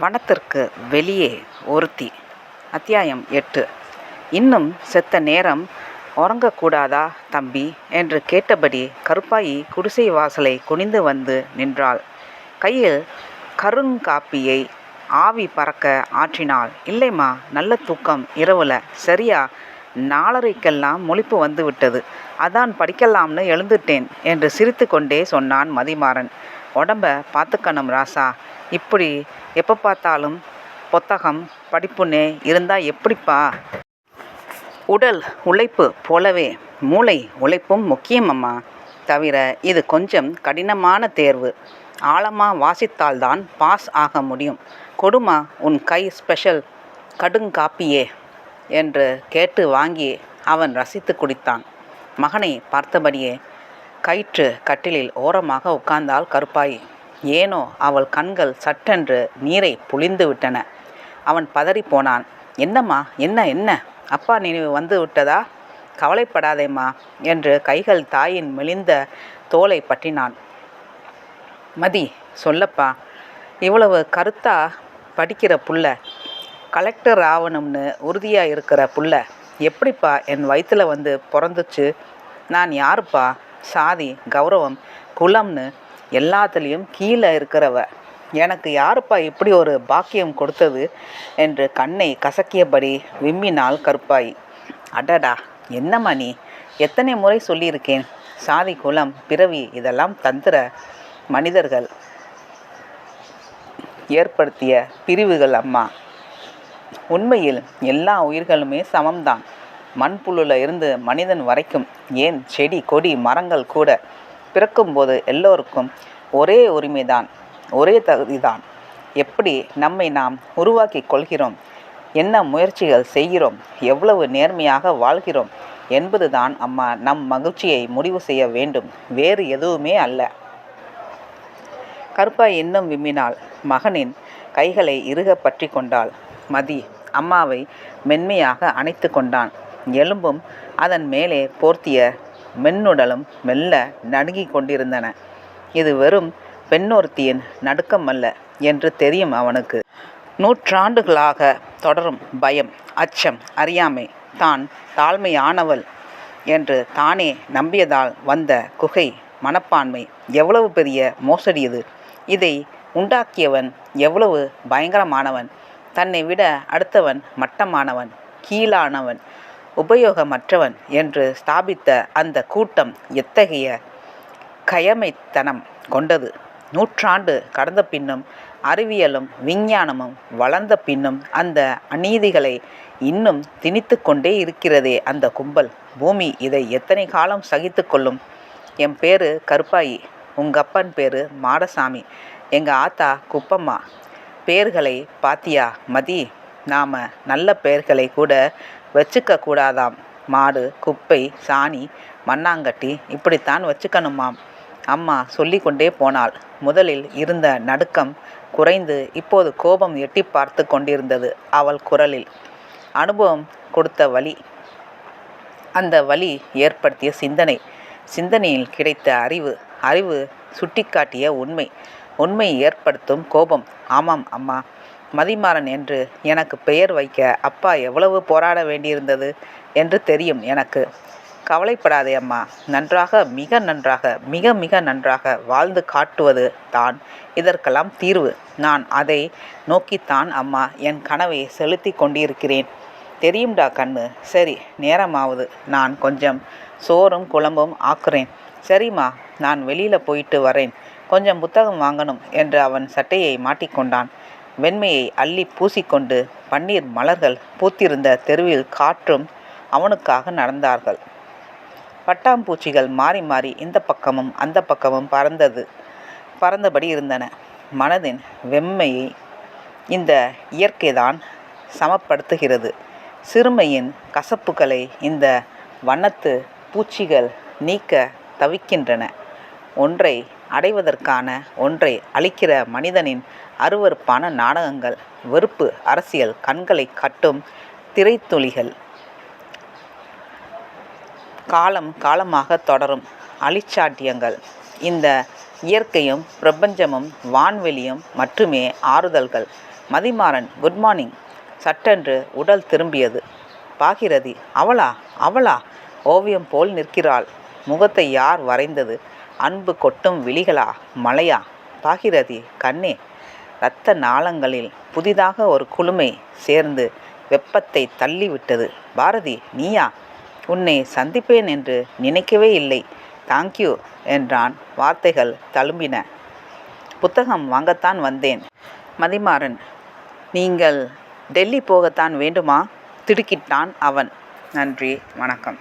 வனத்திற்கு வெளியே ஒருத்தி. அத்தியாயம் எட்டு. இன்னும் செத்த நேரம் உறங்கக்கூடாதா தம்பி? என்று கேட்டபடி கருப்பாயி குடிசை வாசலை குனிந்து வந்து நின்றாள். கையில் கருங்காப்பியை ஆவி பறக்க ஆற்றினாள். இல்லைம்மா நல்ல தூக்கம். இரவுல சரியா நாலரைக்கெல்லாம் முழிப்பு வந்து விட்டது அதான் படிக்கலாம்னு எழுந்துட்டேன் என்று சிரித்து கொண்டே சொன்னான் மதிமாறன். உடம்ப பார்த்துக்கணும் ராசா. இப்படி எப்போ பார்த்தாலும் புத்தகம் படிப்புன்னு இருந்தால் எப்படிப்பா? உடல் உழைப்பு போலவே மூளை உழைப்பும் முக்கியமம்மா தவிர இது கொஞ்சம் கடினமான தேர்வு. ஆழமாக வாசித்தால்தான் பாஸ் ஆக முடியும். கொடுமா உன் கை ஸ்பெஷல் கடுங்காப்பியே என்று கேட்டு வாங்கி அவன் ரசித்து குடித்தான். மகனை பார்த்தபடியே கயிற்று கட்டிலில் ஓரமாக உட்கார்ந்தாள் கருப்பாயி. ஏனோ அவள் கண்கள் சட்டென்று நீரை புளிந்து விட்டன. அவன் பதறிப்போனான் என்னம்மா? என்ன? என்ன? அப்பா நினைவு வந்து விட்டதா? கவலைப்படாதேம்மா என்று கைகள் தாயின் மெலிந்த தோலை பற்றினான். மதி சொல்லப்பா. இவ்வளவு கருத்தா படிக்கிற புள்ள. கலெக்டர் ஆகணும்னு உறுதியாக இருக்கிற புள்ள. எப்படிப்பா என் வயிற்றுல வந்து பிறந்துச்சு? நான் யாருப்பா? சாதி கௌரவம் குலம்னு எல்லாத்துலேயும் கீழே இருக்கிறவ. எனக்கு யாருப்பா இப்படி ஒரு பாக்கியம் கொடுத்தது? என்று கண்ணை கசக்கியபடி விம்மினாள் கருப்பாய். அடடா என்னம்மா நீ? எத்தனை முறை சொல்லியிருக்கேன்? சாதி குலம் பிறவி இதெல்லாம் தந்திர மனிதர்கள் ஏற்படுத்திய பிரிவுகள் அம்மா. உண்மையில் எல்லா உயிர்களுமே சமம்தான். மண்புழுல இருந்து மனிதன் வரைக்கும் ஏன் செடி கொடி மரங்கள் கூட பிறக்கும்போது எல்லோருக்கும் ஒரே உரிமை தான் ஒரே தகுதி தான் எப்படி நம்மை நாம் உருவாக்கி கொள்கிறோம் என்ன முயற்சிகள் செய்கிறோம் எவ்வளவு நேர்மையாக வாழ்கிறோம் என்பதுதான் அம்மா நம் மகிழ்ச்சியை முடிவு செய்ய வேண்டும் வேறு எதுவுமே அல்ல. கருப்பா இன்னும் விம்மினாள். மகனின் கைகளை இறுக பற்றி கொண்டாள். மதி அம்மாவை மென்மையாக அணைத்து கொண்டான். எலும்பும் அதன் மேலே போர்த்திய மென்னுடலும் மெல்ல நடுங்கிக் கொண்டிருந்தன. இது வெறும் பெண்ணொருத்தியின் நடுக்கம் அல்ல என்று தெரியும் அவனுக்கு. நூற்றாண்டுகளாக தொடரும் பயம் அச்சம் அறியாமை. தான் தாழ்மையானவள் என்று தானே நம்பியதால் வந்த குகை மனப்பான்மை எவ்வளவு பெரிய மோசடி இது. இதை உண்டாக்கியவன் எவ்வளவு பயங்கரமானவன். தன்னை விட அடுத்தவன் மட்டமானவன் கீழானவன். உபயோகமற்றவன் என்று ஸ்தாபித்த அந்த கூட்டம் எத்தகைய கயமைத்தனம் கொண்டது? நூற்றாண்டு கடந்த பின்னும் அறிவியலும் விஞ்ஞானமும் வளர்ந்த பின்னும் அந்த அநீதிகளை இன்னும் திணித்து கொண்டே இருக்கிறதே அந்த கும்பல். பூமி இதை எத்தனை காலம் சகித்து கொள்ளும்? என் பேரு கருப்பாயி உங்கள் அப்பன் பேரு மாடசாமி எங்கள் ஆத்தா குப்பம்மா. பேர்களை பாத்தியா மதி? நாம் நல்ல பெயர்களை கூட வச்சுக்க கூடாதாம் மாடு குப்பை சாணி மண்ணாங்கட்டி இப்படித்தான் வச்சுக்கணுமாம். அம்மா சொல்லிக்கொண்டே போனாள். முதலில் இருந்த நடுக்கம் குறைந்து இப்போது கோபம் எட்டி பார்த்து கொண்டிருந்தது அவள் குரலில். அனுபவம் கொடுத்த வழி அந்த வழி ஏற்படுத்திய சிந்தனை. சிந்தனையில் கிடைத்த அறிவு. அறிவு சுட்டிக்காட்டிய உண்மை. உண்மை ஏற்படுத்தும் கோபம். ஆமாம் அம்மா. மதிமாறன் என்று எனக்கு பெயர் வைக்க அப்பா எவ்வளவு போராட வேண்டியிருந்தது என்று தெரியும் எனக்கு. கவலைப்படாதே அம்மா. நன்றாக மிக நன்றாக மிக மிக நன்றாக வாழ்ந்து காட்டுவது தான் இதற்கெல்லாம் தீர்வு. நான் அதை நோக்கித்தான் அம்மா என் கனவை செலுத்தி கொண்டிருக்கிறேன். தெரியும்டா கண்ணு. சரி நேரமாவது. நான் கொஞ்சம் சோறும் குழம்பும் ஆக்குறேன். சரிம்மா நான் வெளியில் போயிட்டு வரேன். கொஞ்சம் புத்தகம் வாங்கணும் என்று அவன் சட்டையை மாட்டிக்கொண்டான். வெண்மையை அள்ளி பூசிக்கொண்டு பன்னீர் மலர்கள் பூத்திருந்த தெருவில் காற்றும் அவனுக்காக நடந்தார்கள். பட்டாம்பூச்சிகள் மாறி மாறி இந்த பக்கமும் அந்த பக்கமும் பறந்தது பறந்தபடி இருந்தன. மனதின் வெம்மையை இந்த இயற்கைதான் சமப்படுத்துகிறது. சிறுமையின் கசப்புகளை இந்த வண்ணத்து பூச்சிகள் நீக்க தவிக்கின்றன. ஒன்றை அடைவதற்கான ஒன்றை அளிக்கிற மனிதனின் அருவருப்பான நாடகங்கள் வெறுப்பு அரசியல் கண்களை கட்டும் திரைத்துளிகள். காலம் காலமாக தொடரும் அழிச்சாட்டியங்கள். இந்த இயற்கையும் பிரபஞ்சமும் வான்வெளியும் மட்டுமே ஆறுதல்கள். Mathimaran good morning. சட்டென்று உடல் திரும்பியது. பாகிரதி அவளா? அவளா? ஓவியம் போல் நிற்கிறாள். முகத்தை யார் வரைந்தது? அன்பு கொட்டும் விழிகளா மலையா? பாகிரதி கண்ணே. இரத்த நாளங்களில் புதிதாக ஒரு குழுமை சேர்ந்து வெப்பத்தை தள்ளிவிட்டது. பாரதி நீயா? உன்னை சந்திப்பேன் என்று நினைக்கவே இல்லை. தேங்க்யூ என்றான். வார்த்தைகள் தழும்பின. புத்தகம் வாங்கத்தான் வந்தேன். மதிமாறன் நீங்கள் டெல்லி போகத்தான் வேண்டுமா? திடுக்கிட்டான் அவன். நன்றி வணக்கம்.